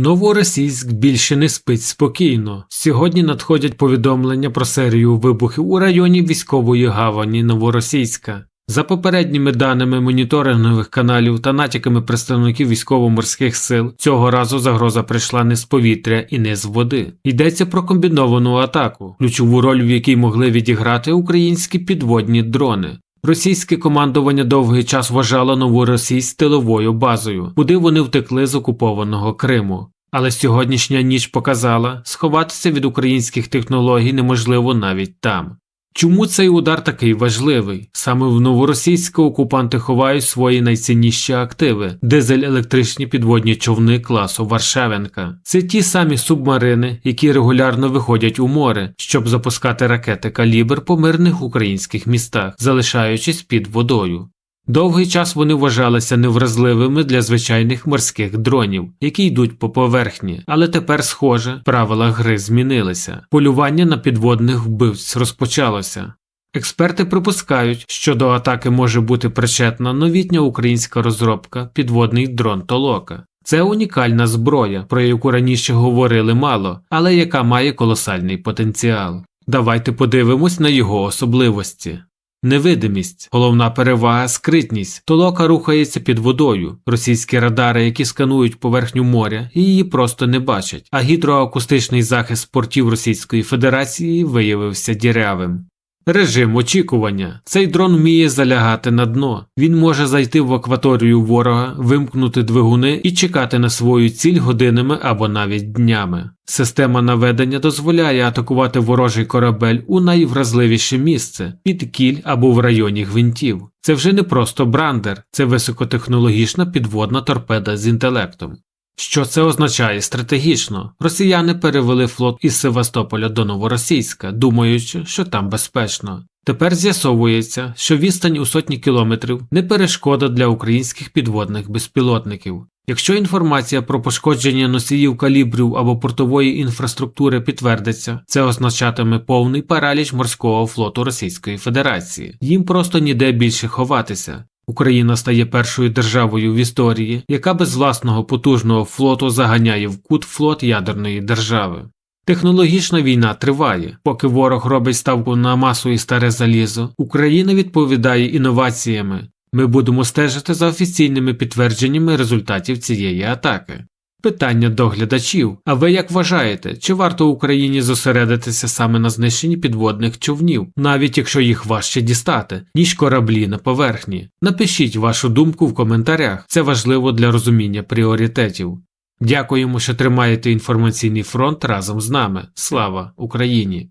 Новоросійськ більше не спить спокійно. Сьогодні надходять повідомлення про серію вибухів у районі військової гавані Новоросійська. За попередніми даними моніторингових каналів та натяками представників військово-морських сил, цього разу загроза прийшла не з повітря і не з води. Йдеться про комбіновану атаку, ключову роль в якій могли відіграти українські підводні дрони. Російське командування довгий час вважало новоросійськ тиловою базою, куди вони втекли з окупованого Криму. Але сьогоднішня ніч показала, сховатися від українських технологій неможливо навіть там. Чому цей удар такий важливий? Саме в новоросійську окупанти ховають свої найцінніші активи дизель-електричні підводні човни класу Варшавенка. Це ті самі субмарини, які регулярно виходять у море, щоб запускати ракети калібр по мирних українських містах, залишаючись під водою. Довгий час вони вважалися невразливими для звичайних морських дронів, які йдуть по поверхні, але тепер, схоже, правила гри змінилися. Полювання на підводних вбивць розпочалося. Експерти припускають, що до атаки може бути причетна новітня українська розробка підводний дрон Толока. Це унікальна зброя, про яку раніше говорили мало, але яка має колосальний потенціал. Давайте подивимось на його особливості. Невидимість, головна перевага скритність. Толока рухається під водою. Російські радари, які сканують поверхню моря, її просто не бачать. А гідроакустичний захист портів Російської Федерації виявився дірявим. Режим очікування. Цей дрон вміє залягати на дно. Він може зайти в акваторію ворога, вимкнути двигуни і чекати на свою ціль годинами або навіть днями. Система наведення дозволяє атакувати ворожий корабель у найвразливіше місце під кіль або в районі гвинтів. Це вже не просто брандер, це високотехнологічна підводна торпеда з інтелектом. Що це означає стратегічно? Росіяни перевели флот із Севастополя до Новоросійська, думаючи, що там безпечно. Тепер з'ясовується, що відстань у сотні кілометрів не перешкода для українських підводних безпілотників. Якщо інформація про пошкодження носіїв калібрів або портової інфраструктури підтвердиться, це означатиме повний параліч морського флоту Російської Федерації. Їм просто ніде більше ховатися. Україна стає першою державою в історії, яка без власного потужного флоту заганяє в кут флот ядерної держави. Технологічна війна триває, поки ворог робить ставку на масу і старе залізо, Україна відповідає інноваціями. Ми будемо стежити за офіційними підтвердженнями результатів цієї атаки. Питання до глядачів. А ви як вважаєте, чи варто Україні зосередитися саме на знищенні підводних човнів, навіть якщо їх важче дістати, ніж кораблі на поверхні? Напишіть вашу думку в коментарях, це важливо для розуміння пріоритетів. Дякуємо, що тримаєте інформаційний фронт разом з нами. Слава Україні!